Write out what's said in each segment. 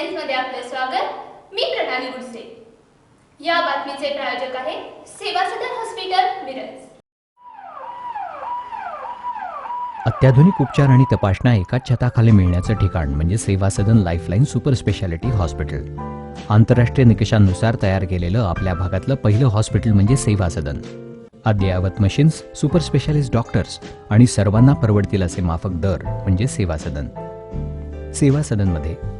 हेडलाईन्समध्ये आपले स्वागत. मी प्रणाली गुडसे. या बातमीचे प्रायोजक आहे सेवा सदन हॉस्पिटल मिरज. अत्याधुनिक उपचार आणि तपासण्या एकाच छताखाली मिळण्याचं ठिकाण म्हणजे Seva Sadan lifeline super speciality hospital. आंतरराष्ट्रीय निकषांनुसार तयार केलेलं आपल्या भागातलं पहिलं हॉस्पिटल म्हणजे सेवा सदन. अद्ययावत मशीन्स सुपर स्पेशालिस्ट डॉक्टर्स आणि सर्वांना परवडतील असे माफक दर म्हणजे सेवा सदन. सेवा सदनमध्ये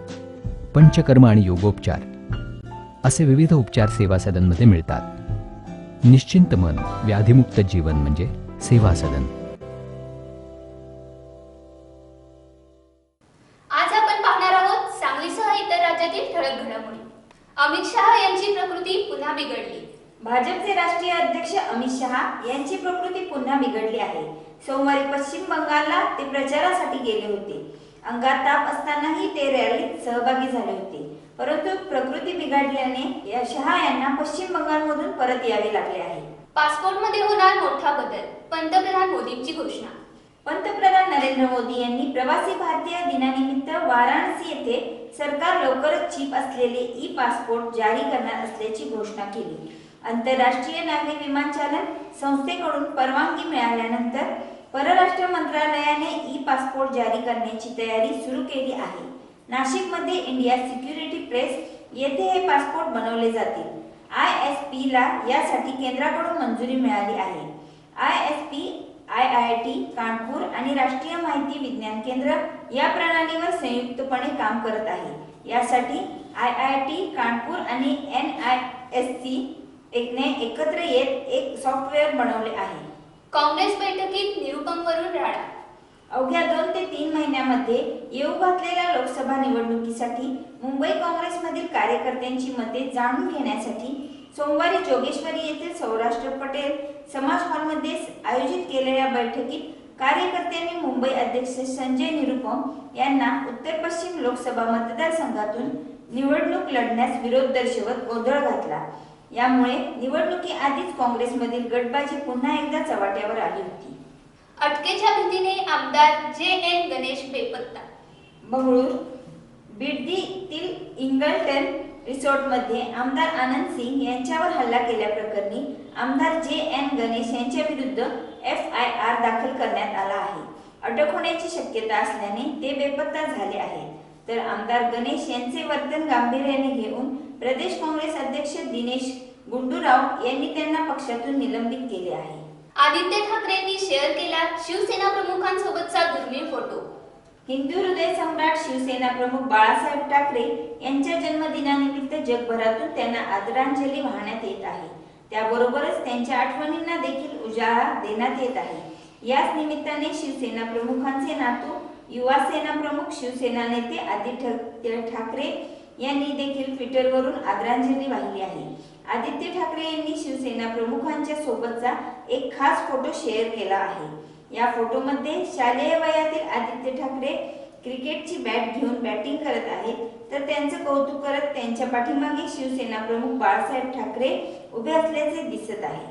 panchakarma आणि योगोपचार असे विविध उपचार सेवा सदनमध्ये मिळतात. निश्चिंत मन व्याधिमुक्त जीवन म्हणजे सेवा सदन. आज आपण पाहणार आहोत सांगलीसह इतर राज्यातील ठळक घडामोडी. अमित शहा यांची प्रकृती पुन्हा बिघडली. भाजपचे राष्ट्रीय अध्यक्ष अमित शहा यांची प्रकृती पुन्हा बिघडली आहे. सोमवारी पश्चिम बंगालला ते प्रचारासाठी गेले होते. अंगात ताप असतानाही ते रॅलीत सहभागी झाले होते. परंतु प्रकृती बिघडल्याने या शहा यांना पश्चिम बंगालमधून परत यावे लागले आहे. पासपोर्टमध्ये होणार मोठा बदल पंतप्रधान मोदींची घोषणा. पंतप्रधान नरेंद्र मोदी यांनी प्रवासी भारतीय दिनानिमित्त वाराणसी येथे सरकार लवकरच चिप असलेले ई पासपोर्ट जारी करणार असल्याची घोषणा केली. आंतरराष्ट्रीय नागरी विमानचालन संस्थेकडून परवानगी मिळाल्यानंतर परराष्ट्र मंत्रालयाने ई पासपोर्ट जारी करण्याची तयारी सुरू केली आहे. नाशिकमध्ये इंडिया सिक्युरिटी प्रेस येथे हे पासपोर्ट बनवले जातील. आय एस पी ला यासाठी केंद्राकडून मंजुरी मिळाली आहे. I S P I I T Kanpur आणि राष्ट्रीय माहिती विज्ञान केंद्र या प्रणालीवर संयुक्तपणे काम करत आहे. यासाठी आय आय टी कानपूर आणि एन आय एस सी ने एकत्र येत एक सॉफ्टवेअर बनवले आहे. काँग्रेस बैठकीत निरुपमवरून राडा अवघ्या दोन ते तीन महिन्यामध्ये येऊ घातलेल्या लोकसभा निवडणुकीसाठी मुंबई काँग्रेसमधील कार्यकर्त्यांची मते जाणून घेण्यासाठी सोमवारी जोगेश्वरी येथील सौराष्ट्र पटेल समाज हॉलमध्ये आयोजित केलेल्या बैठकीत कार्यकर्त्यांनी मुंबई अध्यक्ष संजय निरुपम यांना उत्तर पश्चिम लोकसभा मतदारसंघातून निवडणूक लढण्यास विरोध दर्शवत गोंधळ घातला. यामुळे निवडणुकीआधीच काँग्रेसमधील गटबाजी पुन्हा एकदा चव्हाट्यावर आली होती. अटकेच्या भीतीने आमदार जे एन गणेश बेपत्ता. बंगळूर बिडदीतील इंगलटन रिसॉर्टमध्ये आमदार आनंद सिंग यांच्यावर हल्ला केल्याप्रकरणी आमदार जे एन गणेश यांच्या विरुद्ध एफ आय आर दाखल करण्यात आला आहे. अटक होण्याची शक्यता असल्याने ते बेपत्ता झाले आहेत. तर आमदार गणेश यांचे वर्तन गांभीर्याने घेऊन प्रदेश काँग्रेस अध्यक्ष दिनेश गुंडूराव यांनी त्यांना पक्षातून निलंबित केले आहे. आदित्य ठाकरेंनी शेअर केला शिवसेना प्रमुखांसोबतचा दुर्मिळ फोटो. हिंदू हृदय सम्राट शिवसेना प्रमुख बाळासाहेब ठाकरे यांच्या जन्मदिनानिमित्त जगभरातून त्यांना आदरांजली वाहण्यात येत आहे. त्याबरोबरच त्यांच्या आठवणींना देखील उजाळा देण्यात येत आहे. याच निमित्ताने शिवसेना प्रमुखांचे नातू युवा सेना प्रमुख शिवसेना नेते आदित्य ठाकरे यांनी देखील ट्विटरवरून आदरांजली वाहिली आहे. आदित्य ठाकरे यांनी शिवसेना प्रमुखांच्या सोबतचा एक खास फोटो शेअर केला आहे. या फोटोमध्ये शालेय वयातील आदित्य ठाकरे क्रिकेटची बॅट घेऊन बॅटिंग करत आहेत. तर त्यांचं कौतुक करत त्यांच्या पाठीमागे शिवसेना प्रमुख बाळासाहेब ठाकरे उभे असल्याचे दिसत आहे.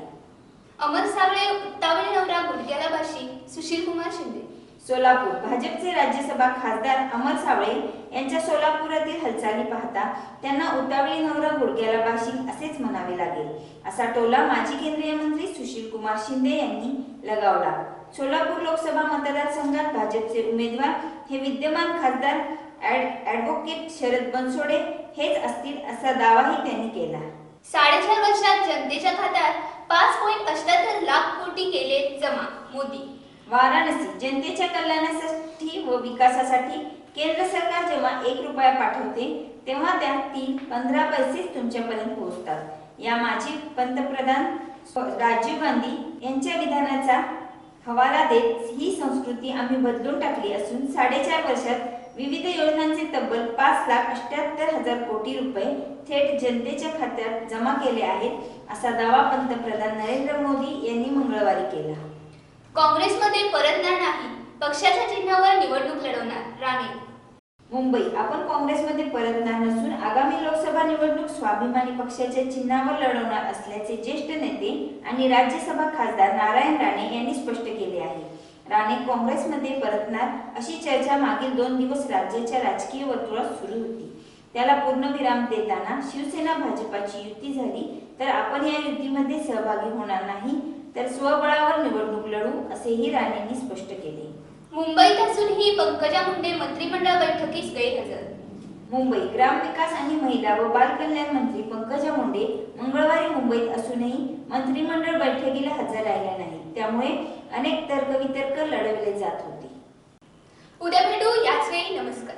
अमर साबळे उत्तावळी नवरा गुडघ्याला भाषी सुशील कुमार शिंदे. सोलापूर. भाजपचे राज्यसभा खासदार अमर सावळे यांच्या सोलापुरातील हालचाली पाहता त्यांना उतावळी नवरा गुडघ्याला बाशिंग असेच म्हणावे लागेल. असा टोला माजी केंद्रीय मंत्री सुशील कुमार शिंदे यांनी लगावला. सोलापूर लोकसभा मतदारसंघात भाजपचे उमेदवार हे विद्यमान खासदार ॲडव्होकेट शरद बनसोडे हेच असतील असा दावाही त्यांनी केला. साडेचार वर्षात जनतेच्या खात्यात पाच पॉईंट अष्ट्याहत्तर लाख कोटी केले जमा मोदी. वाराणसी जनतेच्या कल्याणासाठी व विकासासाठी केंद्र सरकार जेव्हा एक रुपया पाठवते तेव्हा त्या तीन पंधरा पैसेच तुमच्यापर्यंत पोहोचतात. या माजी पंतप्रधान राजीव गांधी यांच्या विधानाचा हवाला देत ही संस्कृती आम्ही बदलून टाकली असून साडेचार वर्षात विविध योजनांचे तब्बल पाच लाख अठ्याहत्तर हजार कोटी रुपये थेट जनतेच्या खात्यात जमा केले आहेत असा दावा पंतप्रधान नरेंद्र मोदी यांनी मंगळवारी केला. काँग्रेसमध्ये परतणार नाही. पक्षाच्या चिन्हावर निवडणूक लढवणार राणे. मुंबई आपण काँग्रेसमध्ये परतणार नसून आगामी लोकसभा निवडणूक स्वाभिमानी पक्षाच्या चिन्हावर लढवणार असल्याचे ज्येष्ठ नेते आणि राज्यसभा खासदार नारायण राणे यांनी स्पष्ट केले आहे. राणे काँग्रेसमध्ये परतणार अशी चर्चा मागील दोन दिवस राज्याच्या राजकीय वर्तुळात सुरू होती. त्याला पूर्णविराम देताना शिवसेना भाजपाची युती झाली तर आपण या युतीमध्ये सहभागी होणार नाही तर स्वबळावर निवडणूक लढू असेही राणेंनी स्पष्ट केले. मुंबईत असूनही पंकजा मुंडे मंत्रिमंडळ बैठकीस गैरहजर. मुंबई ग्रामविकास आणि महिला व बालकल्याण मंत्री पंकजा मुंडे मंगळवारी मुंबईत असूनही मंत्रिमंडळ बैठकीला हजर राहिल्या नाहीत. त्यामुळे अनेक तर्कवितर्क लढवले जात होते. उद्या भेटू. याच वेळी नमस्कार.